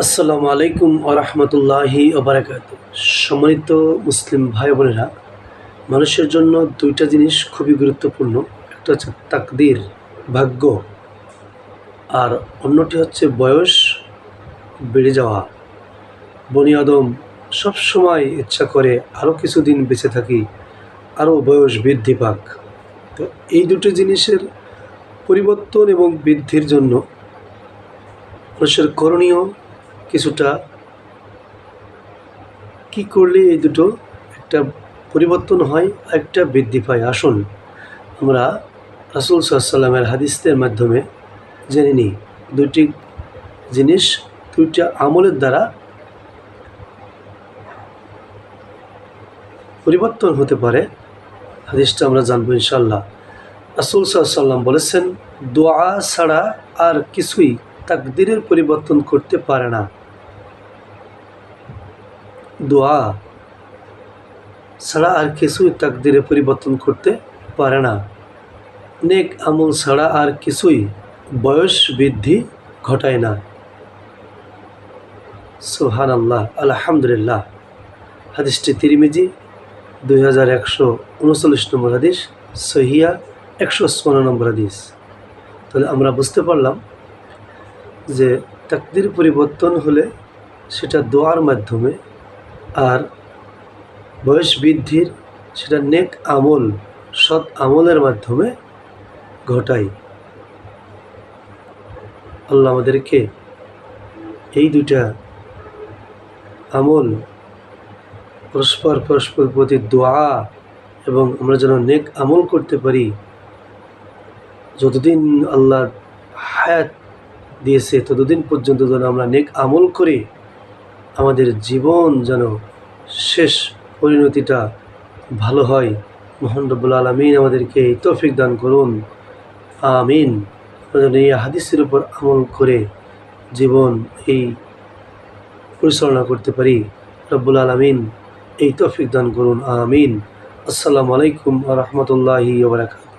আসসালামু আলাইকুম আরহামতুল্লাহি ওবরাকাত সম্মানিত মুসলিম ভাই বোনেরা, মানুষের জন্য দুইটা জিনিস খুবই গুরুত্বপূর্ণ। একটা হচ্ছে তাকদির, ভাগ্য, আর অন্যটি হচ্ছে বয়স বেড়ে যাওয়া, বনি আদম সবসময় ইচ্ছা করে আরও কিছুদিন বেঁচে থাকি আরও বয়স বৃদ্ধি পাক। তো এই দুটো জিনিসের পরিবর্তন এবং বৃদ্ধির জন্য মানুষের করণীয় কিছুটা কি করলে এই দুটো একটা পরিবর্তন হয় একটা বৃদ্ধি পায়? আসুন, আমরা রাসুল সাল্লামের হাদিসের মাধ্যমে জেনে নিই। দুইটি জিনিস, দুইটা আমলের দ্বারা পরিবর্তন হতে পারে। হাদিসটা আমরা জানব ইনশাল্লাহ রাসুল সাল্লাম বলেছেন, দোয়া ছাড়া আর কিছুই তাকদিরের পরিবর্তন করতে পারে না। দোয়া ছাড়া আর কিছুই তাকদিরে পরিবর্তন করতে পারে না। নেক আমল ছাড়া আর কিছুই বয়স বৃদ্ধি ঘটায় না। সোহান আল্লাহ আলহামদুলিল্লাহ। হাদিসটি তিরিমিজি, দুই হাজার একশো উনচল্লিশ নম্বর হাদিস, সহিয়া একশো চুয়ান্ন নম্বর হাদিস। তাহলে আমরা বুঝতে পারলাম যে তাকদির পরিবর্তন হলে সেটা দোয়ার মাধ্যমে আর বয়স বৃদ্ধির সেটা নেক আমল, সৎ আমলের মাধ্যমে ঘটাই। আল্লাহ আমাদেরকে এই দুইটা আমল পরস্পর পরস্পর প্রতি দোয়া এবং আমরা যেন নেক আমল করতে পারি, যতদিন আল্লাহ হায়াত দিয়েছে ততদিন পর্যন্ত যেন আমরা নেক আমল করি আমাদের জীবন যেন শেষ পরিণতিটা ভালো হয়। মোহন আলমিন আমাদেরকে এই তৌফিক দান করুন। আমিন। এই হাদিসের উপর আমল করে জীবন এই পরিচালনা করতে পারি। রব্বুল আলমিন এই তৌফিক দান করুন। আমিন। আসসালামু আলাইকুম রহমতুল্লাহি ওবরাকাত